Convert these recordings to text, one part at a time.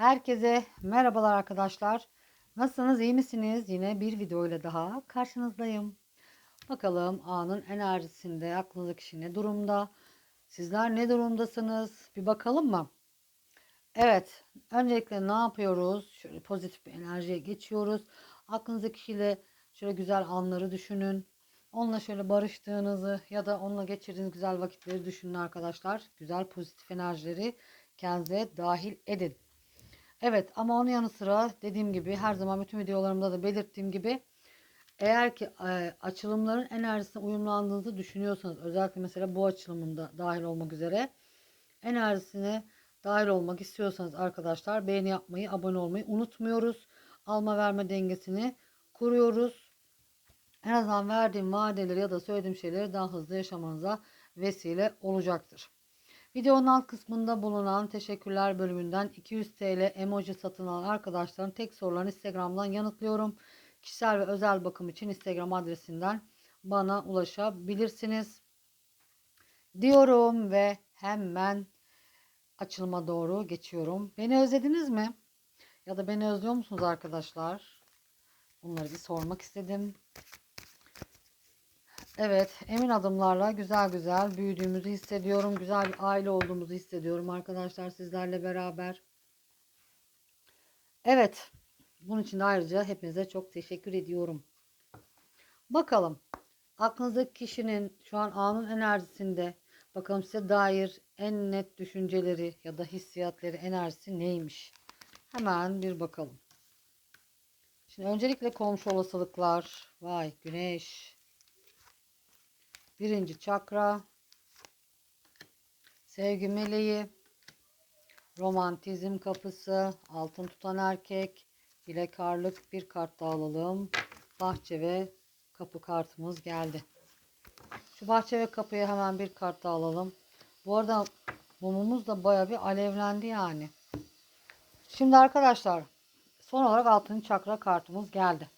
Herkese merhabalar arkadaşlar. Nasılsınız, iyi misiniz? Yine bir video ile daha karşınızdayım. Bakalım anın enerjisinde aklınızdaki kişi ne durumda? Sizler ne durumdasınız? Bir bakalım mı? Evet, öncelikle ne yapıyoruz? Şöyle pozitif bir enerjiye geçiyoruz. Aklınızdaki kişiyle şöyle güzel anları düşünün. Onunla şöyle barıştığınızı ya da onunla geçirdiğiniz güzel vakitleri düşünün arkadaşlar. Güzel pozitif enerjileri kendinize dahil edin. Evet ama onun yanı sıra dediğim gibi her zaman bütün videolarımda da belirttiğim gibi eğer ki e, açılımların enerjisine uyumlandığınızı düşünüyorsanız özellikle mesela bu açılımında dahil olmak üzere enerjisine dahil olmak istiyorsanız arkadaşlar beğeni yapmayı, abone olmayı unutmuyoruz. Alma verme dengesini kuruyoruz. En azından verdiğim vadeleri ya da söylediğim şeyleri daha hızlı yaşamanıza vesile olacaktır. Videonun alt kısmında bulunan teşekkürler bölümünden 200 TL emoji satın alan arkadaşların tek sorularını Instagram'dan yanıtlıyorum. Kişisel ve özel bakım için Instagram adresinden bana ulaşabilirsiniz. Diyorum ve hemen açılıma doğru geçiyorum. Beni özlediniz mi? Ya da beni özlüyor musunuz arkadaşlar? Bunları bir sormak istedim. Evet, emin adımlarla güzel güzel büyüdüğümüzü hissediyorum. Güzel bir aile olduğumuzu hissediyorum arkadaşlar sizlerle beraber. Evet, bunun için ayrıca hepinize çok teşekkür ediyorum. Bakalım, aklınızdaki kişinin şu an anın enerjisinde bakalım size dair en net düşünceleri ya da hissiyatları, enerjisi neymiş? Hemen bir bakalım. Şimdi öncelikle komşu olasılıklar. Vay güneş. Birinci çakra. Sevgi meleği. Romantizm kapısı. Altın tutan erkek. Hilekarlık bir kart daha alalım. Bahçe ve kapı kartımız geldi. Şu bahçe ve kapıya hemen bir kart daha alalım. Bu arada mumumuz da baya bir alevlendi yani. Şimdi arkadaşlar son olarak altın çakra kartımız geldi.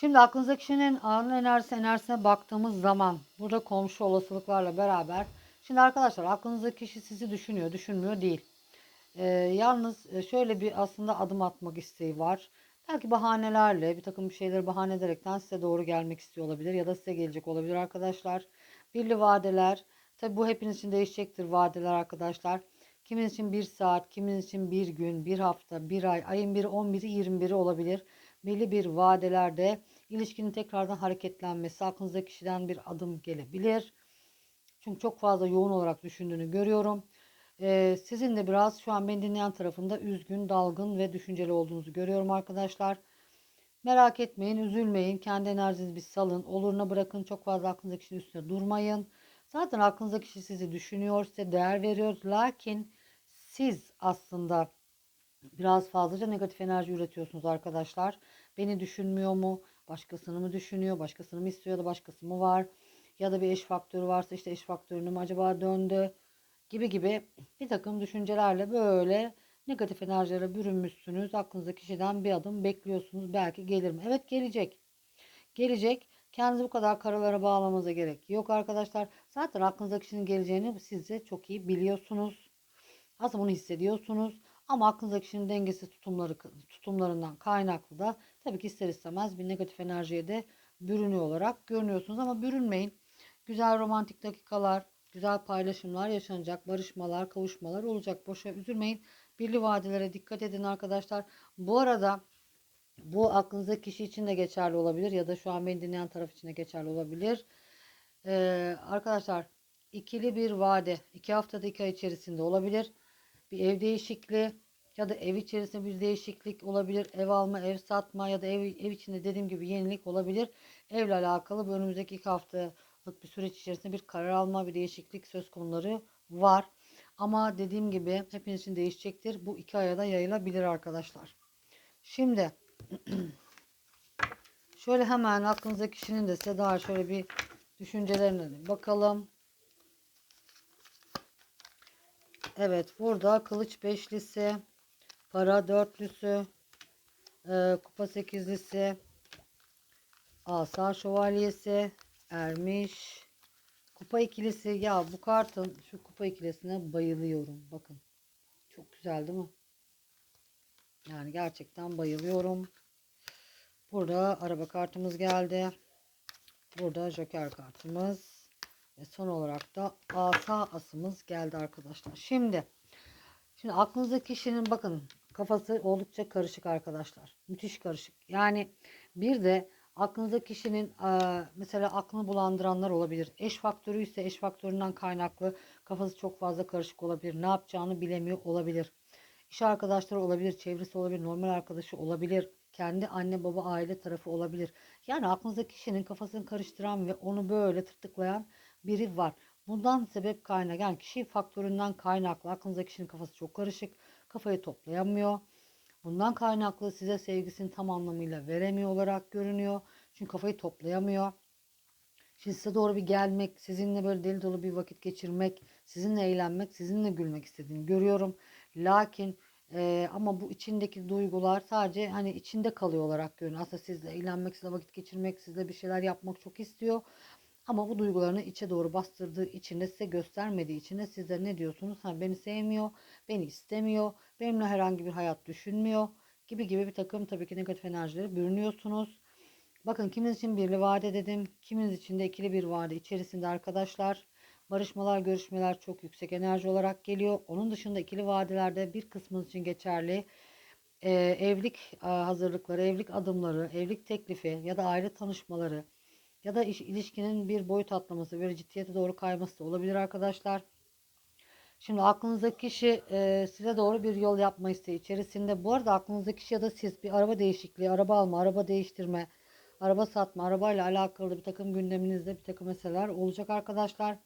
Şimdi aklınızdaki kişinin anın enerjisi enerjisine baktığımız zaman burada komşu olasılıklarla beraber şimdi arkadaşlar aklınızdaki kişi sizi düşünüyor düşünmüyor değil. Ee, yalnız e, şöyle bir aslında adım atmak isteği var. Belki bahanelerle bir takım şeyleri bahane ederekten size doğru gelmek istiyor olabilir ya da size gelecek olabilir arkadaşlar. Birli vadeler tabi bu hepiniz için değişecektir vadeler arkadaşlar. Kimin için bir saat, kimin için bir gün, bir hafta, bir ay, ayın biri, 11'i, 21'i olabilir belli bir vadelerde ilişkinin tekrardan hareketlenmesi aklınızdaki kişiden bir adım gelebilir. Çünkü çok fazla yoğun olarak düşündüğünü görüyorum. Ee, sizin de biraz şu an beni dinleyen tarafında üzgün, dalgın ve düşünceli olduğunuzu görüyorum arkadaşlar. Merak etmeyin, üzülmeyin. Kendi enerjinizi bir salın. Oluruna bırakın. Çok fazla aklınızdaki kişinin üstüne durmayın. Zaten aklınızdaki kişi sizi düşünüyor, size değer veriyor. Lakin siz aslında biraz fazlaca negatif enerji üretiyorsunuz arkadaşlar. Beni düşünmüyor mu? Başkasını mı düşünüyor? Başkasını mı istiyor ya da başkası mı var? Ya da bir eş faktörü varsa işte eş faktörünü mü acaba döndü? Gibi gibi bir takım düşüncelerle böyle negatif enerjilere bürünmüşsünüz. Aklınızdaki kişiden bir adım bekliyorsunuz. Belki gelir mi? Evet gelecek. Gelecek. Kendinizi bu kadar karalara bağlamanıza gerek yok arkadaşlar. Zaten aklınızdaki kişinin geleceğini siz de çok iyi biliyorsunuz. Aslında bunu hissediyorsunuz. Ama aklınızdaki kişinin dengesiz tutumları, tutumlarından kaynaklı da tabii ki ister istemez bir negatif enerjiye de bürünüyor olarak görünüyorsunuz. Ama bürünmeyin. Güzel romantik dakikalar, güzel paylaşımlar yaşanacak, barışmalar, kavuşmalar olacak. Boşa üzülmeyin. Birli vadelere dikkat edin arkadaşlar. Bu arada bu aklınızdaki kişi için de geçerli olabilir ya da şu an beni dinleyen taraf için de geçerli olabilir. Ee, arkadaşlar ikili bir vade iki haftada iki ay içerisinde olabilir bir ev değişikliği ya da ev içerisinde bir değişiklik olabilir. Ev alma, ev satma ya da ev, ev içinde dediğim gibi yenilik olabilir. Evle alakalı bu önümüzdeki iki haftalık bir süreç içerisinde bir karar alma, bir değişiklik söz konuları var. Ama dediğim gibi hepiniz için değişecektir. Bu iki aya da yayılabilir arkadaşlar. Şimdi şöyle hemen aklınızdaki kişinin de size daha şöyle bir düşüncelerine bakalım. Evet burada kılıç beşlisi, para dörtlüsü, e, kupa sekizlisi, asa şövalyesi, ermiş, kupa ikilisi. Ya bu kartın şu kupa ikilisine bayılıyorum. Bakın çok güzel değil mi? Yani gerçekten bayılıyorum. Burada araba kartımız geldi. Burada joker kartımız. Ve son olarak da asa asımız geldi arkadaşlar. Şimdi şimdi aklınızdaki kişinin bakın kafası oldukça karışık arkadaşlar. Müthiş karışık. Yani bir de aklınızdaki kişinin eee, mesela aklını bulandıranlar olabilir. Eş faktörü ise eş faktöründen kaynaklı kafası çok fazla karışık olabilir. Ne yapacağını bilemiyor olabilir. İş arkadaşları olabilir, çevresi olabilir, normal arkadaşı olabilir. Kendi anne baba aile tarafı olabilir. Yani aklınızdaki kişinin kafasını karıştıran ve onu böyle tırtıklayan biri var. Bundan sebep kaynak yani kişi faktöründen kaynaklı aklınızdaki kişinin kafası çok karışık. Kafayı toplayamıyor. Bundan kaynaklı size sevgisini tam anlamıyla veremiyor olarak görünüyor. Çünkü kafayı toplayamıyor. Şimdi size doğru bir gelmek, sizinle böyle deli dolu bir vakit geçirmek, sizinle eğlenmek, sizinle gülmek istediğini görüyorum. Lakin eee, ama bu içindeki duygular sadece hani içinde kalıyor olarak görünüyor. Aslında sizle eğlenmek, sizle vakit geçirmek, sizle bir şeyler yapmak çok istiyor. Ama bu duygularını içe doğru bastırdığı için de size göstermediği için de siz de ne diyorsunuz? Ha, beni sevmiyor, beni istemiyor, benimle herhangi bir hayat düşünmüyor gibi gibi bir takım tabii ki negatif enerjileri bürünüyorsunuz. Bakın kiminiz için birli vade dedim. Kiminiz için de ikili bir vade içerisinde arkadaşlar. Barışmalar, görüşmeler çok yüksek enerji olarak geliyor. Onun dışında ikili vadelerde bir kısmınız için geçerli. Ee, evlilik hazırlıkları, evlilik adımları, evlilik teklifi ya da aile tanışmaları ya da iş, ilişkinin bir boyut atlaması, bir ciddiyete doğru kayması da olabilir arkadaşlar. Şimdi aklınızdaki kişi e, size doğru bir yol yapma isteği içerisinde. Bu arada aklınızdaki kişi ya da siz bir araba değişikliği, araba alma, araba değiştirme, araba satma, arabayla alakalı bir takım gündeminizde bir takım meseleler olacak arkadaşlar.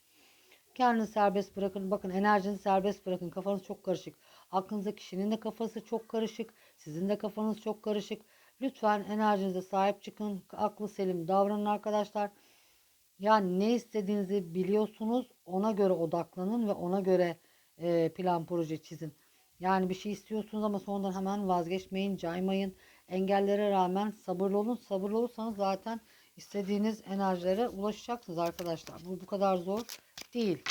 Kendinizi serbest bırakın. Bakın enerjinizi serbest bırakın. Kafanız çok karışık. Aklınızdaki kişinin de kafası çok karışık. Sizin de kafanız çok karışık. Lütfen enerjinize sahip çıkın. Aklı selim davranın arkadaşlar. Yani ne istediğinizi biliyorsunuz. Ona göre odaklanın ve ona göre e, plan proje çizin. Yani bir şey istiyorsunuz ama sonradan hemen vazgeçmeyin, caymayın. Engellere rağmen sabırlı olun. Sabırlı olursanız zaten istediğiniz enerjilere ulaşacaksınız arkadaşlar. Bu bu kadar zor değil.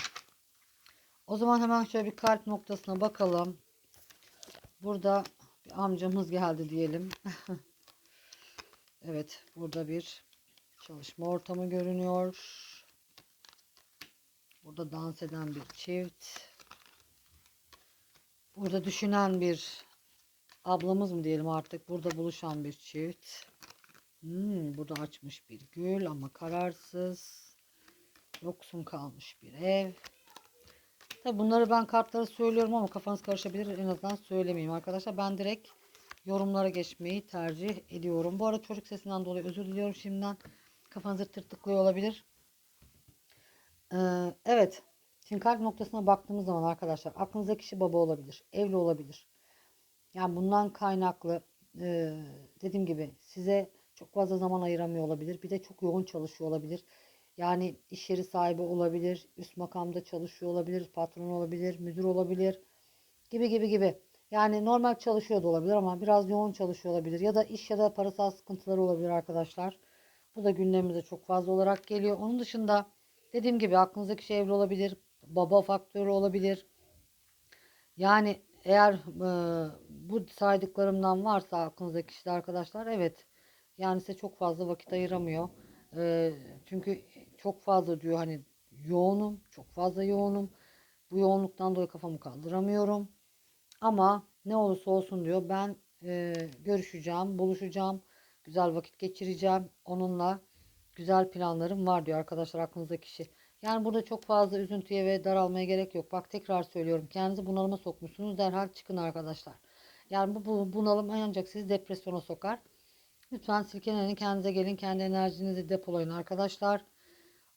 O zaman hemen şöyle bir kalp noktasına bakalım. Burada bir amcamız geldi diyelim. evet, burada bir çalışma ortamı görünüyor. Burada dans eden bir çift. Burada düşünen bir ablamız mı diyelim artık. Burada buluşan bir çift. Hmm, burada açmış bir gül ama kararsız. Yoksun kalmış bir ev. Tabi bunları ben kartları söylüyorum ama kafanız karışabilir. En azından söylemeyeyim arkadaşlar. Ben direkt yorumlara geçmeyi tercih ediyorum. Bu arada çocuk sesinden dolayı özür diliyorum şimdiden. Kafanızı tırtıklıyor olabilir. Ee, evet. Şimdi kalp noktasına baktığımız zaman arkadaşlar aklınızdaki kişi baba olabilir. Evli olabilir. Yani bundan kaynaklı e, dediğim gibi size çok fazla zaman ayıramıyor olabilir. Bir de çok yoğun çalışıyor olabilir. Yani iş yeri sahibi olabilir, üst makamda çalışıyor olabilir, patron olabilir, müdür olabilir gibi gibi gibi. Yani normal çalışıyor da olabilir ama biraz yoğun çalışıyor olabilir. Ya da iş ya da parasal sıkıntıları olabilir arkadaşlar. Bu da gündemimize çok fazla olarak geliyor. Onun dışında dediğim gibi aklınızdaki şey evli olabilir, baba faktörü olabilir. Yani eğer e, bu saydıklarımdan varsa aklınızdaki kişide arkadaşlar evet yani size çok fazla vakit ayıramıyor. E, çünkü çok fazla diyor hani yoğunum, çok fazla yoğunum. Bu yoğunluktan dolayı kafamı kaldıramıyorum. Ama ne olursa olsun diyor ben e, görüşeceğim, buluşacağım, güzel vakit geçireceğim. Onunla güzel planlarım var diyor arkadaşlar aklınızdaki kişi. Yani burada çok fazla üzüntüye ve daralmaya gerek yok. Bak tekrar söylüyorum. Kendinizi bunalıma sokmuşsunuz. Derhal çıkın arkadaşlar. Yani bu, bu bunalım ancak sizi depresyona sokar. Lütfen silkelenin kendinize gelin. Kendi enerjinizi depolayın arkadaşlar.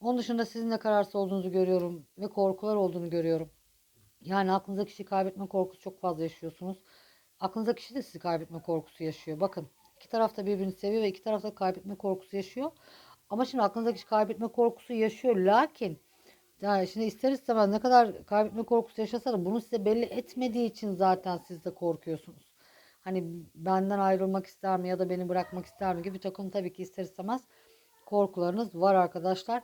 Onun dışında sizin de kararsız olduğunuzu görüyorum. Ve korkular olduğunu görüyorum. Yani aklınızdaki kişiyi kaybetme korkusu çok fazla yaşıyorsunuz. Aklınızdaki kişi de sizi kaybetme korkusu yaşıyor. Bakın iki taraf da birbirini seviyor ve iki taraf da kaybetme korkusu yaşıyor. Ama şimdi aklınızdaki kişi kaybetme korkusu yaşıyor. Lakin yani şimdi ister istemez ne kadar kaybetme korkusu yaşasa da bunu size belli etmediği için zaten siz de korkuyorsunuz. Hani benden ayrılmak ister mi ya da beni bırakmak ister mi gibi bir takım tabii ki ister istemez korkularınız var arkadaşlar.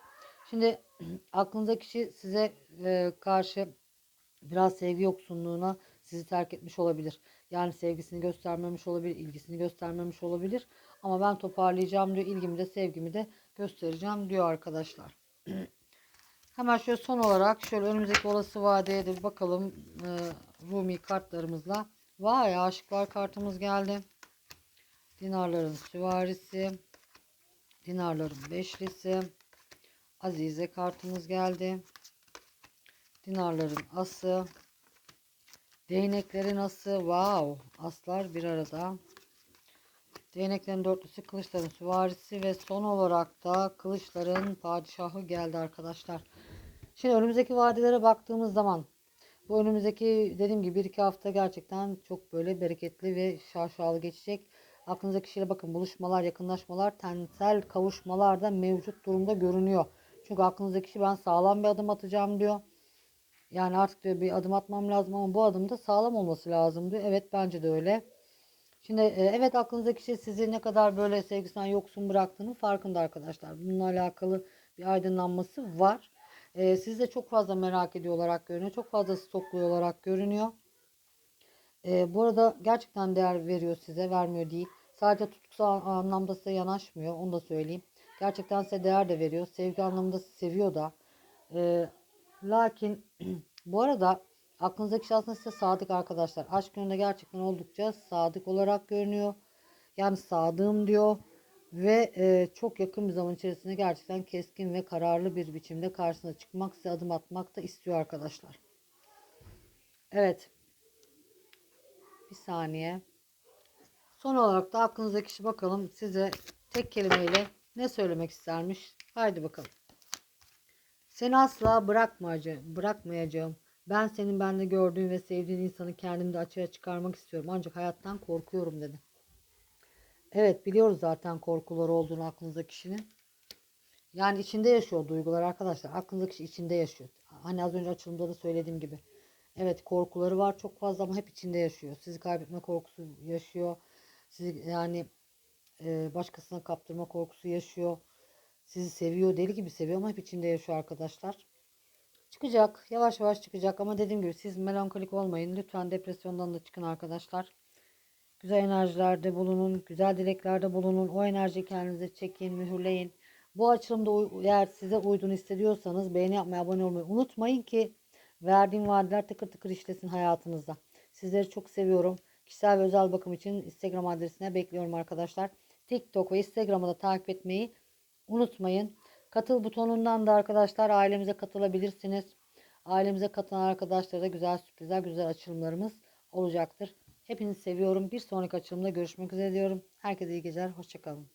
Şimdi aklınızdaki kişi size e, karşı biraz sevgi yoksunluğuna sizi terk etmiş olabilir. Yani sevgisini göstermemiş olabilir, ilgisini göstermemiş olabilir. Ama ben toparlayacağım diyor, ilgimi de sevgimi de göstereceğim diyor arkadaşlar. Hemen şöyle son olarak şöyle önümüzdeki olası vadeye de bakalım e, Rumi kartlarımızla. Vay aşıklar kartımız geldi. Dinarların süvarisi. Dinarların beşlisi. Azize kartımız geldi. Dinarların ası. Değneklerin ası. Wow. Aslar bir arada. Değneklerin dörtlüsü, kılıçların süvarisi ve son olarak da kılıçların padişahı geldi arkadaşlar. Şimdi önümüzdeki vadelere baktığımız zaman bu önümüzdeki dediğim gibi bir iki hafta gerçekten çok böyle bereketli ve şaşalı geçecek. Aklınızdaki kişiyle bakın buluşmalar, yakınlaşmalar, tensel kavuşmalar da mevcut durumda görünüyor. Çünkü aklınızdaki kişi ben sağlam bir adım atacağım diyor. Yani artık diyor bir adım atmam lazım ama bu adım da sağlam olması lazım diyor. Evet bence de öyle. Şimdi e, evet aklınızdaki kişi sizi ne kadar böyle sevgisinden yoksun bıraktığının farkında arkadaşlar. Bununla alakalı bir aydınlanması var. E, sizi de çok fazla merak ediyor olarak görünüyor. Çok fazla stokluyor olarak görünüyor. E, bu arada gerçekten değer veriyor size. Vermiyor değil. Sadece tutkusal anlamda size yanaşmıyor. Onu da söyleyeyim. Gerçekten size değer de veriyor. Sevgi anlamında seviyor da. E, lakin bu arada aklınızdaki kişi aslında size sadık arkadaşlar. Aşk yönünde gerçekten oldukça sadık olarak görünüyor. Yani sadığım diyor. Ve e, çok yakın bir zaman içerisinde gerçekten keskin ve kararlı bir biçimde karşısına çıkmak, size adım atmak da istiyor arkadaşlar. Evet. Bir saniye. Son olarak da aklınızdaki kişi bakalım size tek kelimeyle ne söylemek istermiş. Haydi bakalım. Seni asla bırakmayacağım. bırakmayacağım. Ben senin bende gördüğün ve sevdiğin insanı kendimde açığa çıkarmak istiyorum. Ancak hayattan korkuyorum dedi. Evet biliyoruz zaten korkuları olduğunu aklınızdaki kişinin. Yani içinde yaşıyor duygular arkadaşlar. Aklınızdaki kişi içinde yaşıyor. Hani az önce açılımda da söylediğim gibi. Evet korkuları var çok fazla ama hep içinde yaşıyor. Sizi kaybetme korkusu yaşıyor. Sizi yani e, başkasına kaptırma korkusu yaşıyor. Sizi seviyor deli gibi seviyor ama hep içinde yaşıyor arkadaşlar. Çıkacak yavaş yavaş çıkacak ama dediğim gibi siz melankolik olmayın. Lütfen depresyondan da çıkın arkadaşlar. Güzel enerjilerde bulunun, güzel dileklerde bulunun. O enerjiyi kendinize çekin, mühürleyin. Bu açılımda eğer size uyduğunu hissediyorsanız beğeni yapmayı, abone olmayı unutmayın ki verdiğim vaatler tıkır tıkır işlesin hayatınızda. Sizleri çok seviyorum. Kişisel ve özel bakım için Instagram adresine bekliyorum arkadaşlar. TikTok ve Instagram'ı da takip etmeyi unutmayın. Katıl butonundan da arkadaşlar ailemize katılabilirsiniz. Ailemize katılan arkadaşlara da güzel sürprizler, güzel açılımlarımız olacaktır. Hepinizi seviyorum. Bir sonraki açılımda görüşmek üzere diyorum. Herkese iyi geceler. Hoşçakalın.